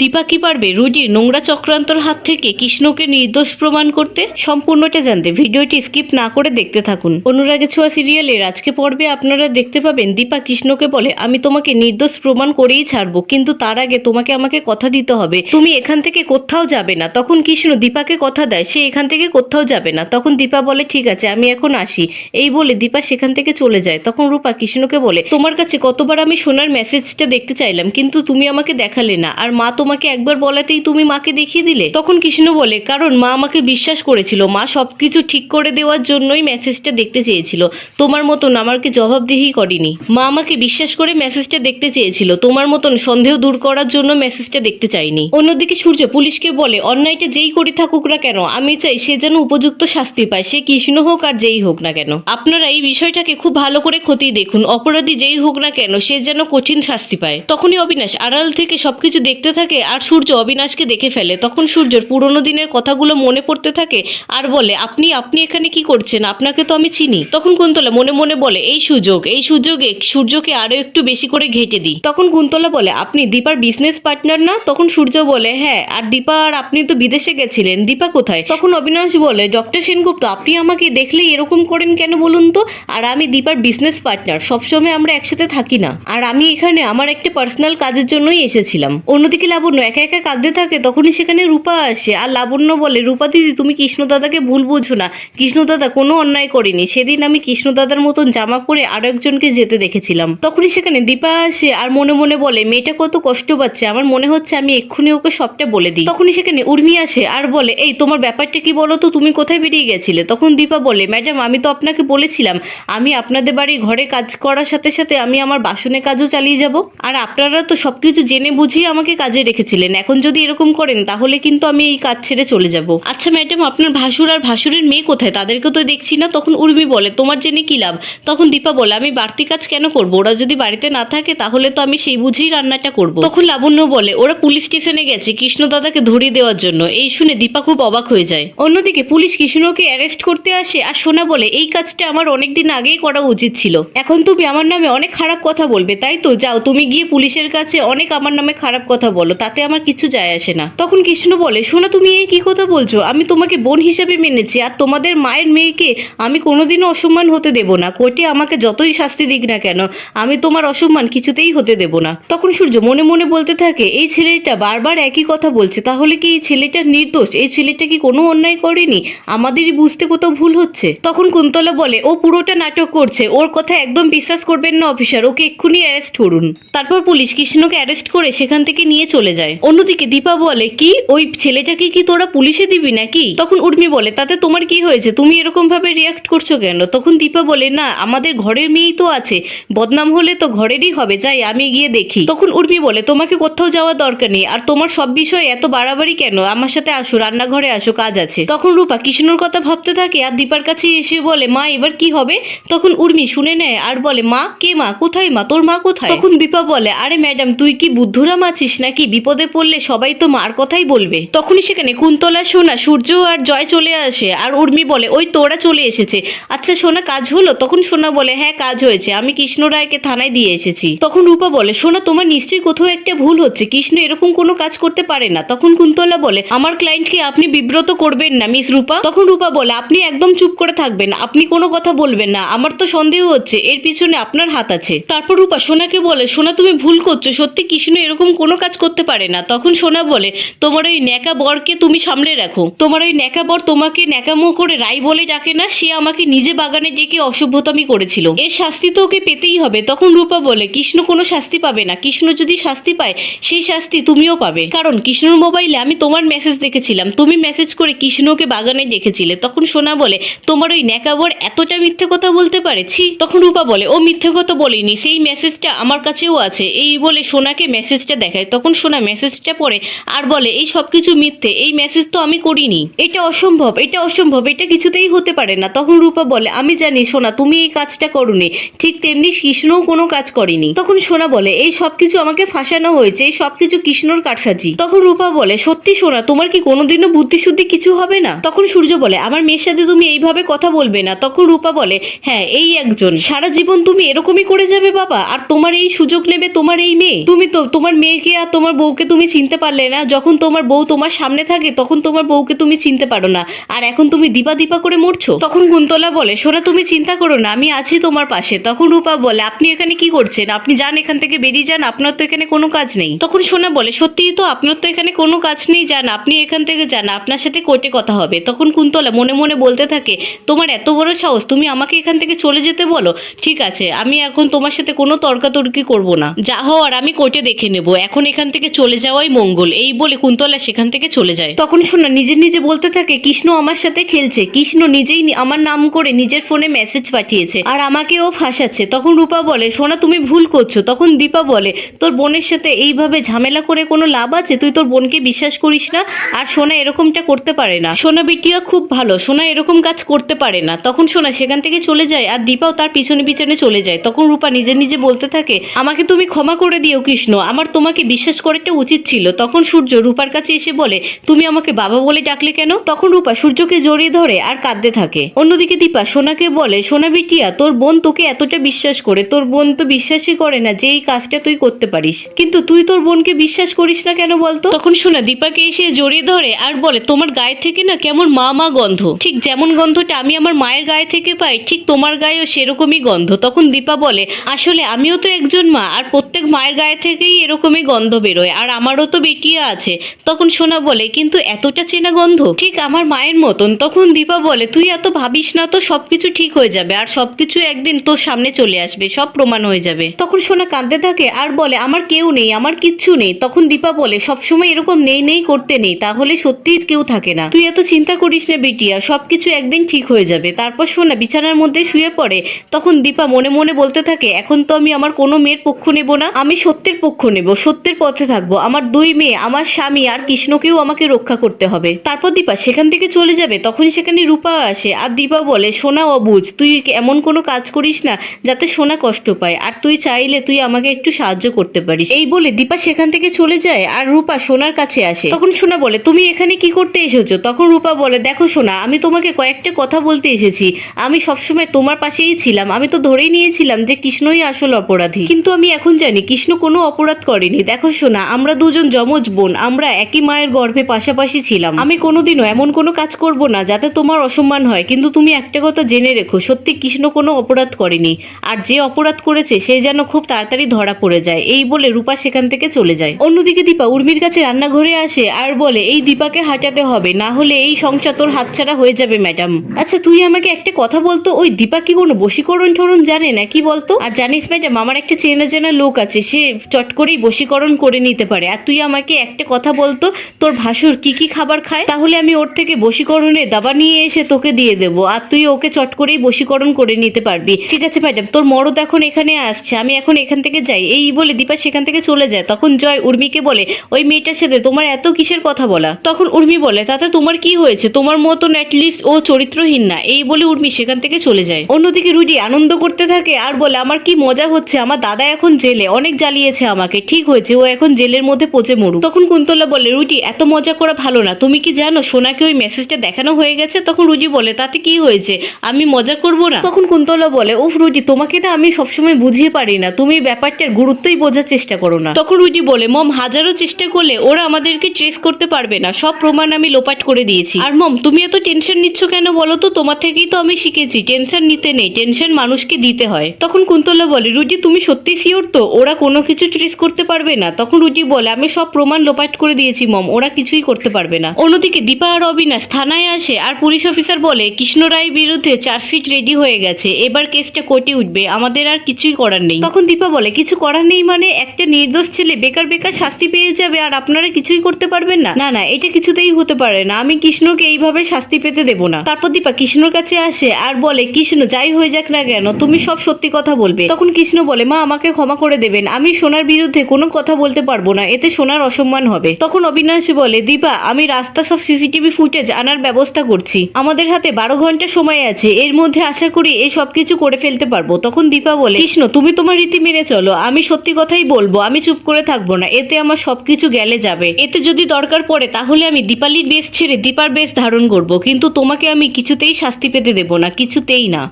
দীপা কি পারবে? রুজির নোংরা চক্রান্তর হাত থেকে কৃষ্ণকে নির্দোষ প্রমাণ করতে? সম্পূর্ণটা জানতে ভিডিওটি স্কিপ না করে দেখতে থাকুন। অনুরাগে ছোঁয়া সিরিয়ালের আজকে পর্বে আপনারা দেখতে পাবেন, দীপা কৃষ্ণকে বলে, আমি তোমাকে নির্দোষ প্রমাণ করেই ছাড়বো, কিন্তু তার আগে তোমাকে আমাকে কথা দিতে হবে। তুমি এখান থেকে কোথাও যাবে না। তখন কৃষ্ণ দীপাকে কথা দেয়, সে এখান থেকে কোথাও যাবে না। তখন দীপা বলে, ঠিক আছে, আমি এখন আসি। এই বলে দীপা সেখান থেকে চলে যায়। তখন রূপা কৃষ্ণকে বলে, তোমার কাছে কতবার আমি সোনার মেসেজটা দেখতে চাইলাম, কিন্তু তুমি আমাকে দেখালে না। আর মা তোমাকে একবার বলাতেই তুমি মাকে দেখিয়ে দিলে? তখন কৃষ্ণ বলে, কারণ মা আমাকে বিশ্বাস করেছিল। মা সবকিছু ঠিক করে দেওয়ার জন্যই মেসেজটা দেখতে চেয়েছিল। তোমার মতন আমাকে জবাবদিহি করেনি? মা আমাকে বিশ্বাস করে মেসেজটা দেখতে চেয়েছিল। তোমার মতন সন্দেহ দূর করার জন্য মেসেজটা দেখতে চাইনি। অন্যদিকে সূর্য পুলিশকে বলে, অন্যায়টা যেই করে থাকুক না কেন, আমি চাই সে যেন উপযুক্ত শাস্তি পায়, সে কৃষ্ণ হোক আর যেই হোক না কেন। আপনারা এই বিষয়টাকে খুব ভালো করে খতিয়ে দেখুন। অপরাধী যেই হোক না কেন, সে যেন কঠিন শাস্তি পায়। তখনই অবিনাশ আড়াল থেকে সবকিছু দেখতে থাকে আর সূর্য অবিনাশকে দেখে ফেলে। তখন সূর্যর পুরোনো দিনের কথাগুলো মনে পড়তে থাকে আর বলে, আপনি আপনি এখানে কি করছেন? আপনাকে তো আমি চিনি। তখন কুন্তলা মনে মনে বলে, এই সুযোগ, এই সুযোগে সূর্যকে আরও একটু বেশি করে ঘেটে দিই। তখন কুন্তলা বলে, আপনি দীপার বিজনেস পার্টনার না? তখন সূর্য বলে হ্যাঁ আর দীপা, আর আপনি তো বিদেশে গেছিলেন। দীপা কোথায়? তখন অবিনাশ বলে, ডক্টর সেনগুপ্ত, আপনি আমাকে দেখলেই এরকম করেন কেন বলুন তো? আর আমি দীপার বিজনেস পার্টনার সবসময় আমরা একসাথে থাকি না। আর আমি এখানে আমার একটা পার্সোনাল কাজের জন্যই এসেছিলাম। অন্যদিকে লাবণ্য একা একা কাঁদতে থাকে, তখনই সেখানে রূপা আসে। আর লাবণ্য বলে, রূপা দিদি, তুমি কৃষ্ণদাদাকে ভুল বুঝো না। কৃষ্ণ দাদা কোনো অন্যায় করেনি। সেদিন আমি কৃষ্ণদাদার মতন জামা পরে আরও একজনকে যেতে দেখেছিলাম। তখনই সেখানে দীপা আসে আর মনে মনে বলে, মেয়েটা কত কষ্ট পাচ্ছে। আমার মনে হচ্ছে আমি এক্ষুনি ওকে সবটা বলে দিই। তখনই সেখানে উর্মি আসে আর বলে, এই, তোমার ব্যাপারটা কি বলো তো? তুমি কোথায় বেরিয়ে গেছিলে? তখন দীপা বলে, ম্যাডাম, আমি তো আপনাকে বলেছিলাম। আমি আপনাদের বাড়ির ঘরে কাজ করার সাথে সাথে আমি আমার বাসনে কাজও চালিয়ে যাব। আর আপনারা তো সবকিছু জেনে বুঝিয়ে আমাকে কাজে রেখেছিলেন এখন যদি এরকম করেন, তাহলে কিন্তু আমি এই কাজ ছেড়ে চলে যাব। আচ্ছা ম্যাডাম, আপনার ভাসুর আর ভাসুরের মেয়ে কোথায়? তাদেরকে তো দেখছি না, তখন উর্মি বলে, তোমার জেনে কি লাভ? তখন দীপা বলে, আমি বাড়তি কাজ কেন করব? ওরা যদি বাড়িতে না থাকে, তাহলে তো আমি সেই বুঝেই রান্নাটা করব। তখন লাবণ্য বলে, ওরা পুলিশ স্টেশনে গেছে কৃষ্ণ দাদাকে ধরিয়ে দেওয়ার জন্য। এই শুনে দীপা খুব অবাক হয়ে যায়। অন্যদিকে পুলিশ কৃষ্ণকে অ্যারেস্ট করতে আসে আর সোনা বলে, এই কাজটা আমার অনেকদিন আগেই করা উচিত ছিল। এখন তুমি আমার নামে অনেক খারাপ কথা বলবে, তাই তো? যাও, তুমি গিয়ে পুলিশের কাছে অনেক আমার নামে খারাপ কথা বলো। তাতে আমার কিছু যায় আসে না। তখন কৃষ্ণ বলে, শোনা, তুমি এই কি কথা বলছো? আমি তোমাকে বোন হিসেবে মেনেছি আর তোমাদের মায়ের মেয়েকে আমি কোনোদিনও অসম্মান হতে দেব না। কোর্টে আমাকে যতই শাস্তি দিক না কেন, আমি তোমার অসম্মান কিছুতেই হতে দেব না। তখন সূর্য মনে মনে বলতে থাকে, এই ছেলেটা বারবার একই কথা বলছে, তাহলে কি এই ছেলেটা নির্দোষ? এই ছেলেটা কি কোনো অন্যায় করেনি? আমাদেরই বুঝতে কোথাও ভুল হচ্ছে? তখন কুন্তলা বলে, ও পুরোটা নাটক করছে, ওর কথা একদম বিশ্বাস করবেন না, অফিসার। ওকে এক্ষুনি অ্যারেস্ট করুন। তারপর পুলিশ কৃষ্ণকে অ্যারেস্ট করে সেখান থেকে নিয়ে চলে যায়। অন্যদিকে দীপা বলে, কি? ওই ছেলেটাকে কি তোরা পুলিশে দিবি নাকি? তখন উর্মি বলে, তাতে তোমার কি হয়েছে? তুমি এরকম ভাবে রিয়াক্ট করছ কেন? তখন দীপা বলে, না, আমাদের ঘরের মেয়েই তো আছে। বদনাম হলে তো ঘরেরই হবে। যাই, আমি গিয়ে দেখি। তখন উর্মি বলে, তোমাকে কোথাও যাওয়ার দরকার নেই। আর তোমার সব বিষয়ে এত বাড়াবাড়ি কেন? আমার সাথে আসো, রান্নাঘরে আসো, কাজ আছে। তখন রূপা কৃষ্ণর কথা ভাবতে থাকে আর দীপার কাছে এসে বলে, মা, এবার কি হবে? তখন উর্মি শুনে নেয় আর বলে, মা, কে মা? কোথায় মা? তোর মা কোথায়? তখন দীপা বলে, আরে ম্যাডাম, তুই কি বুদ্ধুরাম আছিস নাকি? বিপদে পড়লে সবাই তো মার কথাই বলবে। তখনই সেখানে কুন্তলা, সোনা, সূর্য আর জয় চলে আসে আর উর্মি বলে, ওই তোরা চলে এসেছে। আচ্ছা সোনা, কাজ হলো? তখন সোনা বলে হ্যাঁ কাজ হয়েছে। আমি কৃষ্ণ রায়কে থানায় দিয়ে এসেছি। তখন রূপা বলে, সোনা, তোমার নিশ্চয়ই কোথাও একটা ভুল হচ্ছে। কৃষ্ণ এরকম কোনো কাজ করতে পারে না। তখন কুন্তলা বলে, আমার ক্লায়েন্টকে আপনি বিব্রত করবেন না মিস রূপা। তখন রূপা বলে, আপনি একদম চুপ করে থাকবেন। আপনি কোনো কথা বলবেন না। আমার তো সন্দেহ হচ্ছে। এর পিছনে আপনার হাত আছে। তারপর রূপা সোনাকে বলে, সোনা, তুমি ভুল করছ। সত্যি কৃষ্ণ এরকম কোনো কাজ করতে পারে না। তখন সোনা বলে, তোমার ওই ন্যাকা বরকে তুমি সামলে রাখো। তোমার ওই ন্যাকা বর তোমাকে ন্যাকামো করে রাই বলে ডাকে না, সে আমাকে নিজে বাগানে ডেকে অসভ্যতামি করেছিল। এর শাস্তি তো ওকে পেতেই হবে। তখন রূপা বলে, কৃষ্ণ কোনো শাস্তি পাবে না। কৃষ্ণ যদি শাস্তি পায়, সেই শাস্তি তুমিও পাবে। কারণ কৃষ্ণর মোবাইলে আমি তোমার মেসেজ দেখেছিলাম। তুমি মেসেজ করে কৃষ্ণকে বাগানে ডেকেছিলে। তখন সোনা বলে, তোমার ওই ন্যাকাবর এতটা মিথ্যে কথা বলতে পারেছি তখন রূপা বলে, ও মিথ্যে কথা বলেনি। সেই মেসেজটা আমার কাছেও আছে। এই বলে সোনাকে মেসেজটা দেখায়। তখন সোনা মেসেজটা পড়ে আর বলে, এই সব কিছু মিথ্যে, এই মেসেজ তো আমি করিনি। এটা অসম্ভব এটা অসম্ভব, এটা কিছুতেই হতে পারে না। তখন রূপা বলে, আমি জানি, সোনা, তুমি এই কাজটা করনি। ঠিক তেমনি কৃষ্ণও কোনো কাজ করেনি। তখন সোনা বলে, এই সব কিছু আমাকে ফাঁসানো হয়েছে, এই সব কিছু কৃষ্ণর কারসাজি। তখন রূপা বলে, সত্যি, সোনা, তোমার কি কোনোদিনও বুদ্ধি শুদ্ধি কিছু হবে না? তখন সূর্য বলে, আমার মেয়ের সাথে তুমি এইভাবে কথা বলবে না। তখন রূপা বলে হ্যাঁ এই একজন। সারা জীবন তুমি এরকমই করে যাবে, বাবা। আর তোমার এই সুযোগ নেবে তোমার এই মেয়ে। তুমি তো, তোমার মেয়েকে আর তোমার বউকে তুমি চিনতে পারলে না, যখন তোমার বউ তোমার সামনে থাকে, তখন তোমার বউকে তুমি চিনতে পারো না। আর এখন তুমি দীপা দীপা করে মরছো। তখন কুন্তলা বলে সোনা তুমি চিন্তা করো না, আমি আছি তোমার পাশে। তখন রূপা বলে, আপনি এখানে কি করছেন? আপনি যান এখান থেকে বেরিয়ে যান, আপনার তো এখানে কোনো কাজ নেই। তখন সোনা বলে, সত্যিই তো আপনার তো এখানে কোনো কাজ নেই, যান, আপনি এখান থেকে যান, আপনার সাথে কোর্টে কথা হবে। তখন কুন্তলা মনে মনে বলতে থাকে, তোমার এত বড় সাহস, তুমি আমাকে এখান থেকে চলে যেতে বলো? ঠিক আছে, আমি এখন তোমার সাথে কোনো তর্কাতর্কি করব না। যা হওয়ার আমি কোর্টে দেখে নেব। এখন এখান থেকে চলে যাওয়াই মঙ্গল। এই বলে কুন্তলা সেখান থেকে চলে যায়। তখন শোনা নিজে নিজে বলতে থাকে, কৃষ্ণ আমার সাথে খেলছে। কৃষ্ণ নিজেই আমার নাম করে নিজের ফোনে মেসেজ পাঠিয়েছে। আর আমাকে ও ফাঁসাচ্ছে। তখন রূপা বলে সোনা তুমি ভুল করছ। তখন দীপা বলে, তোর বোনের সাথে এইভাবে ঝামেলা করে কোনো লাভ আছে? তুই তোর বোনকে বিশ্বাস করিস না? আর সোনা এরকমটা করতে পারে না। সোনা বিটিয়া খুব ভালো। সোনা এরকম কাজ করতে পারে না। তখন সোনা সেখান থেকে চলে যায় আর দীপাও তার পিছনে পিছনে চলে যায়। তখন রূপা নিজে নিজে বলতে থাকে, আমাকে তুমি ক্ষমা করে দিও কৃষ্ণ। আমার তোমাকে বিশ্বাস করাটা উচিত ছিল। তখন সূর্য রূপার কাছে এসে বলে, তুমি আমাকে বাবা বলে ডাকলে কেন? তখন রূপা সূর্যকে জড়িয়ে ধরে আর কাঁদতে থাকে। অন্যদিকে দীপা সোনাকে বলে, সোনা বিটিয়া, তোর বোন তোকে এতটা বিশ্বাস করে, তোর বোন তো বিশ্বাসই করে না যে এই কাজটা তুই করতে পারিস। কিন্তু তুই তোর বোনকে বিশ্বাস করিস না কেন বলতো? তখন সোনা দীপাকে এসে জড়িয়ে ধরে আর বলে, তোমার গায়ে থেকে না কেমন মা মা গন্ধ। ঠিক যেমন গন্ধটা আমি আমার মায়ের গায়ে থেকে পাই, ঠিক তোমার গায়েও সেরকমই গন্ধ। তখন দীপা বলে, আসলে আমিও তো একজন মা, আর প্রত্যেক মায়ের গায়ে থেকেই এরকমই গন্ধ বেরোয়। আর আমারও তো বেটিয়া আছে। তখন সোনা বলে, কিন্তু এতটা চেনা গন্ধ? ঠিক আমার মায়ের মতন। তখন দীপা বলে, তুই এত ভাবিস না তো, সবকিছু ঠিক হয়ে যাবে আর সবকিছু একদিন তোর সামনে চলে আসবে, সব প্রমাণ হয়ে যাবে। তখন সোনা কাঁদতে থাকে আর বলে, আমার কেউ নেই, আমার কিচ্ছু নেই। তখন দীপা বলে, সবসময় এরকম নেই নেই করতে নেই, তাহলে সত্যিই কেউ থাকে না। তুই এত চিন্তা করিস না বেটিয়া, সবকিছু একদিন ঠিক হয়ে যাবে। তারপর সোনা বিছানার মধ্যে শুয়ে পড়ে। তখন দীপা মনে মনে বলতে থাকে, এখন তো আমি আমার কোনো মেয়ের পক্ষ নেব না, আমি সত্যের পক্ষ নেব, সত্যের পথে থাকব। আমার দুই মেয়ে, আমার স্বামী আর কৃষ্ণকেও আমাকে রক্ষা করতে হবে। তারপর দীপা সেখান থেকে চলে যাবে, তখনই সেখানে রূপা আসে। আর দীপা বলে, সোনা অবুঝ তুই এমন কোনো কাজ করিস না যাতে সোনা কষ্ট পায়? আর তুই চাইলে তুই আমাকে একটু সাহায্য করতে পারিস। এই বলে দীপা সেখান থেকে চলে যায় আর রূপা সোনার কাছে আসে। তখন সোনা বলে, তুমি এখানে কি করতে এসেছ? তখন রূপা বলে, দেখো সোনা, আমি তোমাকে কয়েকটা কথা বলতে এসেছি। আমি সবসময় তোমার পাশেই ছিলাম। আমি তো ধরেই নিয়েছিলাম যে কৃষ্ণই আসল অপরাধী। কিন্তু আমি এখন জানি কৃষ্ণ কোনো অপরাধ করেনি। দেখো সোনা আমরা দুজন যমজ বোন, আমরা একই মায়ের গর্ভে পাশাপাশি ছিলাম। আমি কোনোদিনও এমন কোনো কাজ করব না যাতে তোমার অসম্মান হয়, কিন্তু তুমি একটা কথা জেনে রেখো, সত্যি কৃষ্ণ কোনো অপরাধ করেনি। আর যে অপরাধ করেছে, সে যেন খুব তাড়াতাড়ি ধরা পড়ে যায়, এই বলে রূপা সেখান থেকে চলে যায়। অন্যদিকে দীপা উর্মির কাছে রান্নাঘরে আসে আর বলে, এই দীপাকে হাঁটাতে হবে, না হলে এই সংসার তোর হাতছাড়া হয়ে যাবে, ম্যাডাম। আচ্ছা তুই আমাকে একটা কথা বলতো, ওই দীপা কি কোনো বশীকরণ ঠরণ জানে না কি বলতো? আর জানিস, ম্যাডাম, আমার একটা চেনা জানা লোক আছে, সে চট করেই বশীকরণ করে নিতে পারে। আর তুই আমাকে একটা কথা বলতো, তোর ভাসুর কি কি খাবার খায়? তাহলে আমি ওর থেকে বশীকরণে দাবা নিয়ে এসে তোকে দিয়ে দেবো, আর তুই ওকে চট করেই বশীকরণ করে নিতে পারবি। ঠিক আছে ম্যাডাম তোর মরদ এখন এখানে আসছে, আমি এখন এখান থেকে যাই। এই বলে দীপা সেখান থেকে চলে যায়। তখন জয় উর্মিকে বলে, ওই মেয়েটার সাথে তোমার এত কিসের কথা বলা? তখন উর্মি বলে, তাতে তোমার কি হয়েছে? তোমার মতন অ্যাটলিস্ট ও চরিত্রহীন না। এই বলে উর্মি সেখান থেকে চলে যায়। অন্যদিকে রুডি আনন্দ করতে থাকে, আর বলে, আমার কি মজা হচ্ছে? আমার দাদা এখন জেলে, অনেক জ্বালিয়েছে আমাকে। ঠিক হয়েছে, ও এখন জেলের মধ্যে পচে মরুক। তখন কুন্তলা বলে রুটি এত মজা করা ভালো না। তুমি কি জানো, সোনাকে ওই মেসেজটা দেখানো হয়ে গেছে? তখন রুজি বলে, তাতে কি হয়েছে? আমি মজা করব না? তখন কুন্তলা বলে উফ রুজি, তোমাকে না আমি সবসময় বুঝিয়ে পারি না। তুমি ব্যাপারটার গুরুত্বই বোঝার চেষ্টা করো না। তখন রুজি বলে, মম, হাজারো চেষ্টা করলে ওরা আমাদেরকে ট্রেস করতে পারবে না। সব প্রমাণ আমি লোপাট করে দিয়েছি। আর মম, তুমি এত টেনশন নিচ্ছ কেন বলো তো? তোমার থেকেই তো আমি শিখেছি, টেনশন নিতে নেই, টেনশন মানুষকে দিতে হয়। তখন কুন্তলা বলে, রুজি, তুমি সত্যি শিওর তো? ওরা কোনো কিছু ট্রেস করতে পারবে না? তখন রুজি বলে, আমি সব প্রমাণ লোপাট করে দিয়েছি, মম। ওরা কিছুই করতে পারবে না। অন্যদিকে দীপা আর অবিনাশ থানায় আসে আর পুলিশ অফিসার বলে, কৃষ্ণ রায় বিরুদ্ধে চার্জশিট রেডি হয়ে গেছে। এবার কেসটা কোর্টে উঠবে। আমাদের আর কিছুই করার নেই। তখন দীপা বলে, কিছু করার নেই মানে? একটা নির্দোষ ছেলে বেকার বেকার শাস্তি পেয়ে যাবে আর আপনারা কিছুই করতে পারবেন না? না না, এটা কিছুতেই হতে পারে না। আমি কৃষ্ণকে এইভাবে শাস্তি পেতে দেব না। তারপর দীপা কৃষ্ণর কাছে আসে আর বলে, কৃষ্ণ, যাই হয়ে যাক না কেন, তুমি সব সত্যি কথা বলবে। তখন কৃষ্ণ বলে, মা, আমাকে ক্ষমা করে দেবেন। আমি সোনার বিরুদ্ধে কোনো কথা বলতে পারব না, এতে সোনার অসম্মান হবে। তখন অবিনাশ বলে, দীপা, আমি রাস্তা সব সিসিটিভি ফুটেজ আনার ব্যবস্থা করছি। আমাদের হাতে বারো ঘণ্টা সময় আছে, এর মধ্যে আশা করি এই সব কিছু করে ফেলতে পারব। তখন দীপা বলে, কৃষ্ণ, তুমি তোমার রীতি মেনে চলো, আমি সত্যি কথাই বলব, আমি চুপ করে থাকব না, এতে আমার সবকিছু গেলে যাবে। এতে যদি দরকার পড়ে, তাহলে আমি দীপালির বেশ ছেড়ে দীপার বেশ ধারণ করব, কিন্তু তোমাকে আমি কিছুতেই শাস্তি পেতে দেব না, কিছুতেই না।